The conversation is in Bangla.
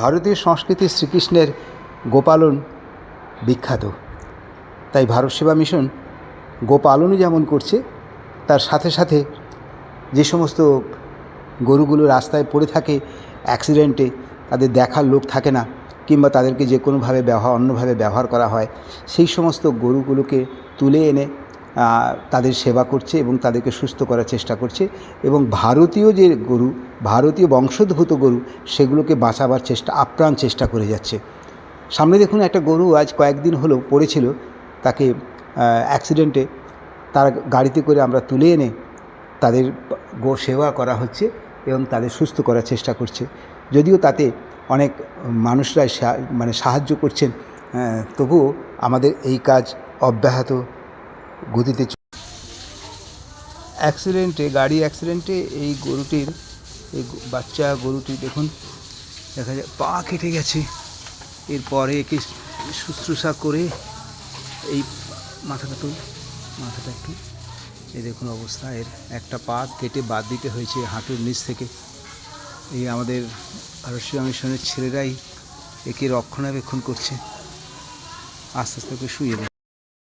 ভারতীয় সংস্কৃতি শ্রীকৃষ্ণের গোপালন বিখ্যাত। তাই ভারত সেবা মিশন গোপালনও যেমন করছে, তার সাথে সাথে যে সমস্ত গরুগুলো রাস্তায় পড়ে থাকে অ্যাক্সিডেন্টে তাদের দেখার লোক থাকে না, কিংবা তাদেরকে যে কোনোভাবে ব্যবহার, অন্যভাবে ব্যবহার করা হয়, সেই সমস্ত গরুগুলোকে তুলে এনে তাদের সেবা করছে এবং তাদেরকে সুস্থ করার চেষ্টা করছে এবং ভারতীয় যে গরু, ভারতীয় বংশোদ্ভূত গরু, সেগুলোকে বাঁচাবার চেষ্টা, আপ্রাণ চেষ্টা করে যাচ্ছে। সামনে দেখুন একটা গরু আজ কয়েকদিন হলো পড়েছিল, তাকে অ্যাক্সিডেন্টে তার গাড়িতে করে আমরা তুলে এনে তাদের গো, সেবা করা হচ্ছে এবং তাদের সুস্থ করার চেষ্টা করছে। যদিও তাতে অনেক মানুষরাই মানে সাহায্য করছেন তবুও আমাদের এই কাজ অব্যাহত গতিতে অ্যাক্সিডেন্টে, গাড়ি অ্যাক্সিডেন্টে এই গরুটির, এই বাচ্চা গরুটি দেখুন, দেখা যায় পা কেটে গেছে। এরপরে একে শুশ্রূষা করে এই মাথাটা তুল, মাথাটা একটু। এই দেখুন অবস্থা, এর একটা পা কেটে বাদ দিতে হয়েছে হাঁটুর নিচ থেকে। এই আমাদের ভারত সেবা মিশনের ছেলেরাই একে রক্ষণাবেক্ষণ করছে। আস্তে আস্তে ওকে শুয়ে